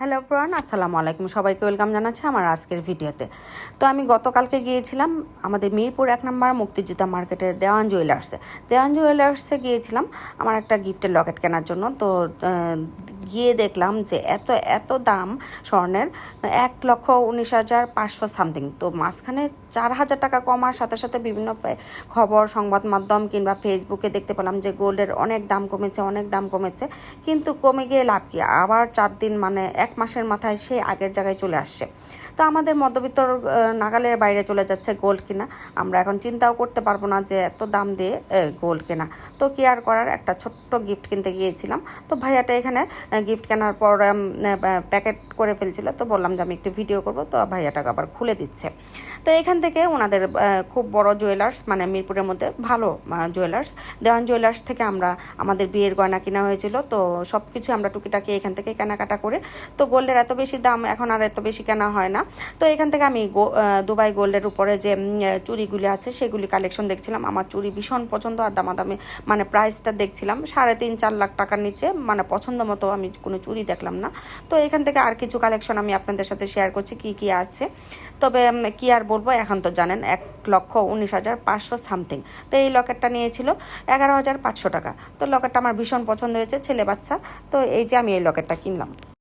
Hello Fran আসসালামু আলাইকুম। সবাইকে ওয়েলকাম জানাচ্ছি আমার আজকের ভিডিওতে। তো আমি গতকালকে গিয়েছিলাম, আমাদের মিরপুর এক নম্বর মুক্তিযোদ্ধা মার্কেটের দেওয়ান জুয়েলার্সে। দেওয়ান জুয়েলার্সে গিয়েছিলাম, আমার একটা গিফটের লকেট কেনার জন্য। তো গিয়ে দেখলাম যে এত এত দাম স্বর্ণের, এক লক্ষ উনিশ হাজার পাঁচশো সামথিং। তো মাঝখানে চার হাজার টাকা কমার সাথে সাথে বিভিন্ন খবর, সংবাদ মাধ্যম কিংবা ফেসবুকে দেখতে পেলাম যে গোল্ডের অনেক দাম কমেছে, অনেক দাম কমেছে। কিন্তু কমে গিয়ে লাভ কি? আবার চার দিন মানে এক মাসের মাথায় সে আগের জায়গায় চলে আসছে। তো আমাদের মধ্যবিত্তর নাগালের বাইরে চলে যাচ্ছে গোল্ড কিনা? আমরা এখন চিন্তাও করতে পারব না যে এত দাম দিয়ে গোল্ড কেনা। তো কেয়ার করার একটা ছোট্ট গিফট কিনতে গিয়েছিলাম। তো ভাইয়াটা এখানে গিফট কেনার পর প্যাকেট করে ফেলছিল, তো বললাম যে আমি একটু ভিডিও করব, তো ভাইয়াটাকে আবার খুলে দিচ্ছে। তো এখান থেকে ওনাদের খুব বড় জুয়েলার্স মানে মিরপুরের মধ্যে ভালো জুয়েলার্স দেওয়ান জুয়েলার্স থেকে আমরা, আমাদের বিয়ের গয়না কেনা হয়েছিল, তো সব কিছু আমরা টুকিটাকি এখান থেকে কেনাকাটা করে, তো গোল্ডের এত বেশি দাম এখন আর এত বেশি কেনা হয় না। তো এখান থেকে আমি দুবাই গোল্ডের উপরে যে চুড়িগুলি আছে, সেগুলি কালেকশন দেখছিলাম। আমার চুড়ি ভীষণ পছন্দ, আর দামাদামি মানে প্রাইসটা দেখছিলাম, সাড়ে তিন, চার লাখ টাকার নিচে মানে পছন্দ মতো আমি কোনো চুরি দেখলাম না। তো এখান থেকে আর কিছু কালেকশন আমি আপনাদের সাথে শেয়ার করছি, কি কি আছে। তবে কি আর বলব, এখন তো জানেন, এক লক্ষ উনিশ হাজার পাঁচশো সামথিং তো এই লকেটটা নিয়েছিল এগারো হাজার পাঁচশো টাকা। তো লকেটটা আমার ভীষণ পছন্দ হয়েছে, ছেলে বাচ্চা। তো এই যে আমি এই লকেটটা কিনলাম।